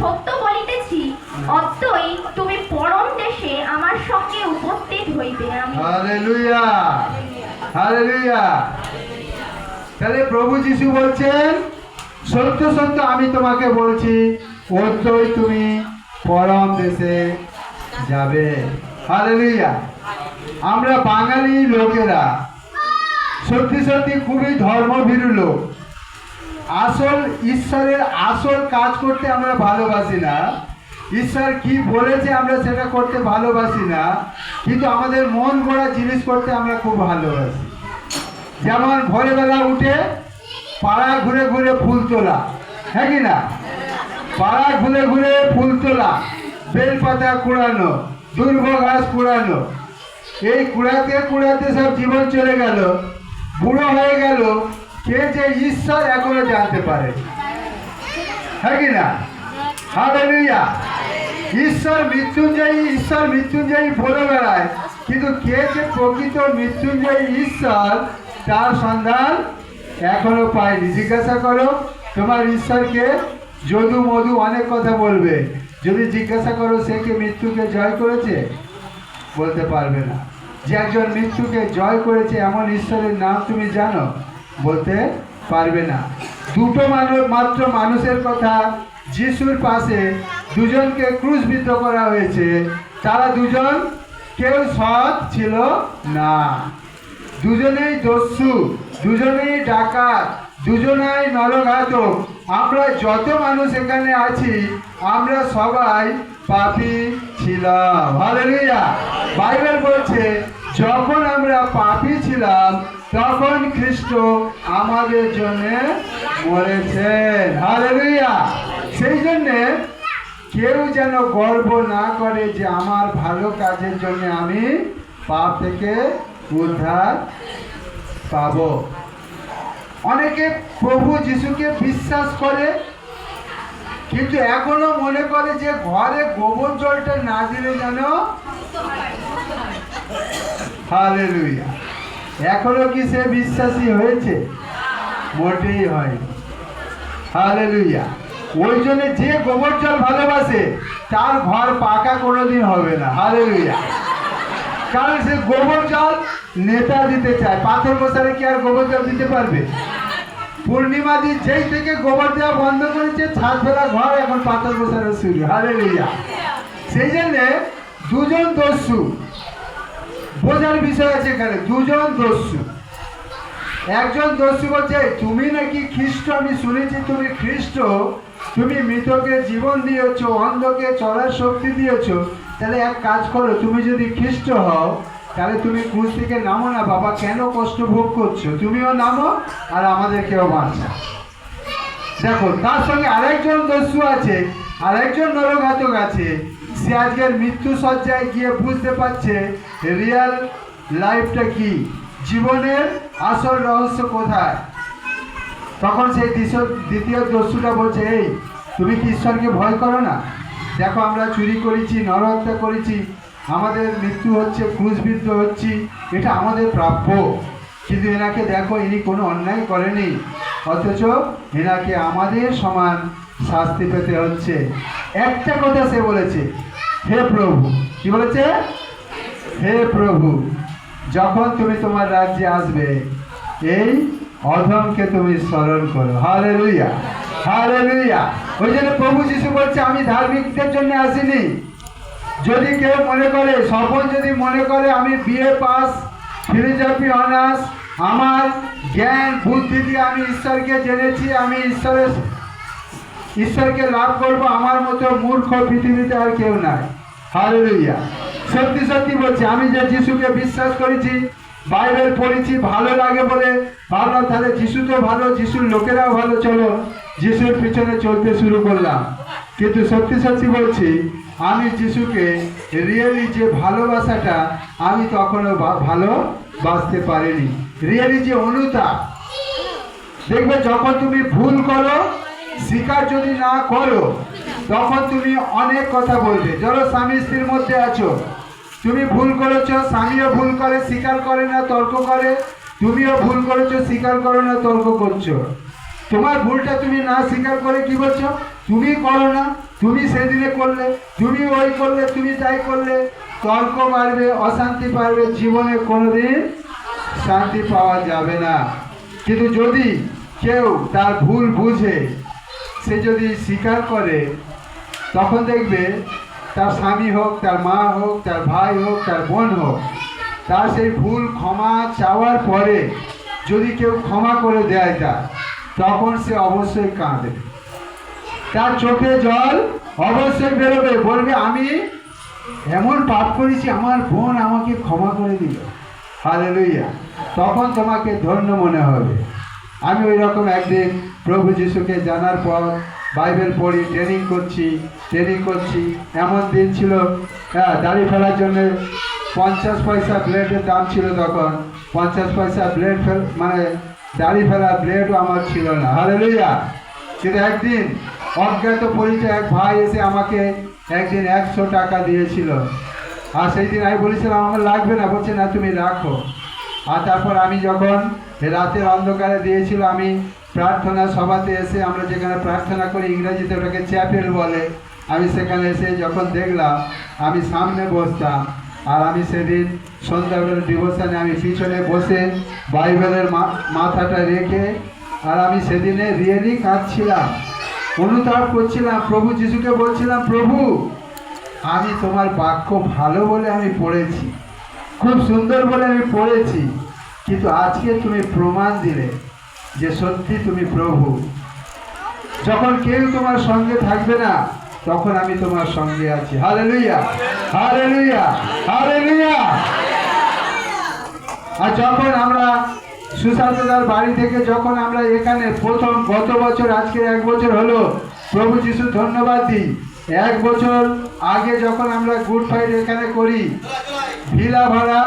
সত্য বলিতেছি অত্যই তুমি পরম দেশে আমার সঙ্গে উপস্থিত হইবে। Hallelujah hallelujah. তাহলে প্রভু যিশু বলছেন, সত্য সত্য আমি তোমাকে বলছি অত্যই তুমি পরম দেশে যাবে। হালেলুয়া। আমরা বাঙালি লোকেরা, সত্যি সত্যি খুবই ধর্মভীরু লোক। আসল, ঈশ্বরের আসল কাজ করতে আমরা ভালোবাসি না। ঈশ্বর কি বলেছে আমরা সেটা করতে ভালোবাসি না। কিন্তু আমাদের মন গড়া জিনিস করতে আমরা খুব ভালোবাসি। যেমন ভোরবেলা উঠে পাড়া ঘুরে ঘুরে ফুল তোলা হ্যাঁ কি না? পাড়া ঘুরে ঘুরে ফুল তোলা, বেলপাতা কুড়ানো দুর্ভ ঘাস কুড়ানো। এই কুড়াতে কুড়াতে সব জীবন চলে গেল, বুড়ো হয়ে গেল কে যে ঈশ্বর এখনও জানতে পারে? হ্যাঁ কি না? হালেলুয়া ঈশ্বর মৃত্যুঞ্জয়ী ঈশ্বর মৃত্যুঞ্জয়ী বলে বেড়ায়। কিন্তু কে যে প্রকৃত মৃত্যুঞ্জয়ী ঈশ্বর, তার সন্ধান এখনও পায়নি। জিজ্ঞাসা করো, তোমার ঈশ্বরকে যদু মধু অনেক কথা বলবে। যদি জিজ্ঞাসা করো, সে কি মৃত্যুকে জয় করেছে? বলতে পারবে না। যে একজন মৃত্যুকে জয় করেছে, এমন ঈশ্বরের নাম তুমি জানো? বলতে পারবে না। দুটো মানুষ মাত্র মানুষের কথা যিশুর পাশে দুজনকে ক্রুশবিদ্ধ করা হয়েছে। তারা দুজন কেউ সৎ ছিল না। দুজনেই দস্যু, দুজনেই ডাকাত, দুজনেই নরঘাতক। আমরা যত মানুষ এখানে আছি, আমরা সবাই পাপী ছিলাম। হালেলুয়া বাইবেল বলছে, যখন আমরা পাপী ছিলাম তখন খ্রিস্ট আমাদের জন্য মরেছেন হালেলুয়া সেই জন্যে কেউ যেন গর্ব না করে যে আমার ভালো কাজের জন্য আমি পাপ থেকে উদ্ধার পাব। অনেকে প্রভু যিশুকে বিশ্বাস করে কিন্তু এখনও মনে করে যে ঘরে গোবর জলটা না দিলে যেন হালেলুয়া এখনও কি সে বিশ্বাসী হয়েছে? মোটেই হয় হালেলুয়া। ওই জন্য যে গোবর জল ভালোবাসে, তার ঘর পাকা কোনোদিন হবে না। হালেলুয়া। কারণ সে গোবর জল নেতা দিতে চায়। পাথর বসারে কি আর গোবর জল দিতে পারবে? পূর্ণিমা দিন যেই থেকে গোবর দেওয়া বন্ধ করেছে, ছাদ ফেলা ঘর এখন পাথর বসানো শুরু হারে লইয়া সেই জন্যে দুজন দস্যু বোঝার বিষয় আছে এখানে, দুজন দস্যু। একজন দস্যু বলছে, তুমি নাকি খ্রিস্ট? আমি শুনেছি তুমি খ্রিস্ট। তুমি মৃতকে জীবন দিয়েছ, অন্ধকে চলার শক্তি দিয়েছ। তাহলে এক কাজ করো, তুমি যদি খ্রিস্ট হও, তাহলে তুমি ক্রুশ থেকে নামো না, বাবা। কেন কষ্ট ভোগ করছ? তুমিও নামো, আর আমাদেরকেও বাঁচাও। দেখো, তার সঙ্গে আরেকজন দস্যু আছে, আরেকজন নরঘাতক আছে। সে আজকের মৃত্যু সজ্জায় গিয়ে বুঝতে পারছে রিয়াল লাইফটা কি? জীবনের আসল রহস্য কোথায়? তখন সেই দিশ- দ্বিতীয় দস্যুটা বলছে, এই, তুমি কি ঈশ্বরকে ভয় করো না? দেখো, আমরা চুরি করেছি, নরহত্যা করেছি, আমাদের মৃত্যু হচ্ছে, ক্রুশবিদ্ধ হচ্ছি, এটা আমাদের প্রাপ্য। কিন্তু এনাকে দেখো, ইনি কোনো অন্যায় করেনি, অথচ এনাকে আমাদের সমান শাস্তি পেতে হচ্ছে। একটা কথা সে বলেছে হে প্রভু, কি বলেছে? হে প্রভু, যখন তুমি তোমার রাজ্যে আসবে, এই অধমকে তুমি স্মরণ করো। হালে লুইয়া হালে লুইয়া ওই জন্য প্রভু যিশু বলছে, আমি ধার্মিকদের জন্য আসিনি। যদি কেউ মনে করে, সফল যদি মনে করে, আমি বিএ পাস ফিলোজফি অনার্স, আমার জ্ঞান, বুদ্ধি দিয়ে আমি ঈশ্বরকে জেনেছি, আমি ঈশ্বরের, ঈশ্বরকে লাভ করব, আমার মতো মূর্খ পৃথিবীতে আর কেউ নাই। হালেলুইয়া সত্যি সত্যি বলছি, আমি যে যিশুকে বিশ্বাস করেছি, বাইবেল পড়েছি, ভালো লাগে বলে, ভাবলাম তাহলে যিশু তো ভালো, যিশুর লোকেরাও ভালো, চলো যিশুর পিছনে চলতে শুরু করলাম। কিন্তু সত্যি সত্যি বলছি, আমি যিশুকে রিয়েলি যে ভালোবাসাটা আমি তখনও ভা- ভালোবাসতে পারিনি। রিয়েলি যে অনুতাপ দেখবে যখন তুমি ভুল করো, স্বীকার যদি না করো তখন তুমি অনেক কথা বলবে। ধরো স্বামী স্ত্রীর মধ্যে আছো। তুমি ভুল করেছ, স্বামীও ভুল করে, স্বীকার করে না, তর্ক করে। তুমিও ভুল করেছ, স্বীকার করো না, তর্ক করছ। তোমার ভুলটা তুমি না স্বীকার করে কি বলছো? তুমি করো না, তুমি সেদিনে করলে, তুমি ওই করলে, তুমি তাই করলে। তর্ক বাড়বে অশান্তি পারবে জীবনে কোনোদিন শান্তি পাওয়া যাবে না। কিন্তু যদি কেউ তার ভুল বুঝে, সে যদি স্বীকার করে তখন দেখবে তার স্বামী হোক, তার মা হোক, তার ভাই হোক, তার বোন হোক, তার সেই ভুল ক্ষমা চাওয়ার পরে যদি কেউ ক্ষমা করে দেয় তার, তখন সে অবশ্যই কাঁদে তার চোখে জল অবশ্যই বেরোবে, বলবে, আমি এমন পাপ করেছি, আমার বোন আমাকে ক্ষমা করে দিল। হালেলুইয়া তখন তোমাকে ধন্য মনে হবে। আমি ওই রকম একদিন প্রভু যিশুকে জানার পর বাইবেল পড়ি ট্রেনিং করছি ট্রেনিং করছি। এমন দিন ছিল হ্যাঁ দাড়ি ফেলার জন্য পঞ্চাশ পয়সা ব্লেডের দাম ছিল তখন। পঞ্চাশ পয়সা ব্লেড ফেল মানে দাড়ি ফেলা ব্লেডও আমার ছিল না। হালেলুইয়া কিন্তু একদিন, অজ্ঞাত পরিচয় এক ভাই এসে আমাকে একদিন একশো টাকা দিয়েছিল। আর সেই দিন আমি বলেছিলাম, আমার লাগবে না। বলছে, না, তুমি রাখো। আর তারপর আমি যখন রাতের অন্ধকারে দিয়েছিল, আমি প্রার্থনা সভাতে এসে আমরা যেখানে প্রার্থনা করি, ইংরেজিতে ওটাকে চ্যাপেল বলে। আমি সেখানে এসে যখন দেখলাম, আমি সামনে বসতাম। আর আমি সেদিন সন্ধ্যাবেলার ডিভোশনে আমি পিছনে বসে বাইবেলের মাথাটা রেখে আর আমি সেদিনে রিয়েলি কাঁদছিলাম। অনুতাপ করছিলাম, প্রভু যিশুকে বলছিলাম, প্রভু, আমি তোমার বাক্য ভালো বলে আমি পড়েছি। খুব সুন্দর বলে আমি পড়েছি, কিন্তু আজকে তুমি প্রমাণ দিলে যে সত্যি তুমি প্রভু। যখন কেউ তোমার সঙ্গে থাকবে না, তখন আমি তোমার সঙ্গে আছি। হালে লুইয়া হালে লুইয়া হালে লুইয়া আর যখন আমরা সুশান্তদার বাড়ি থেকে যখন আমরা এখানে প্রথম গত বছর, আজকে এক বছর হলো, প্রভু যিশু ধন্যবাদ দিই। এক বছর আগে যখন আমরা গুড ফ্রাইডে এখানে করি ভিলা ভাড়া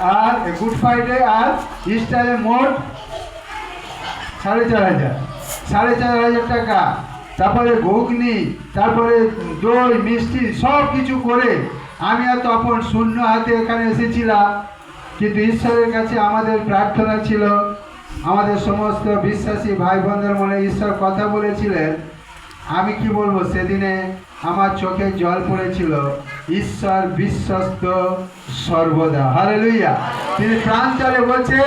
আর গুড ফ্রাইডে আর ইস্টারে মোট সাড়ে চার হাজার। সাড়ে চার হাজার টাকা। তারপরে ঘুগনি, তারপরে দই, মিষ্টি সব কিছু করে আমি আর তখন শূন্য হাতে এখানে এসেছিলাম। কিন্তু ঈশ্বরের কাছে আমাদের প্রার্থনা ছিল, আমাদের সমস্ত বিশ্বাসী ভাই বোনদের মনে ঈশ্বর কথা বলেছিলেন। আমি কি বলব? সেদিনে আমার চোখে জল পড়েছিল। ঈশ্বর বিশ্বস্ত সর্বদা। হারে লইয়া তিনি প্রাণ চলে বলছে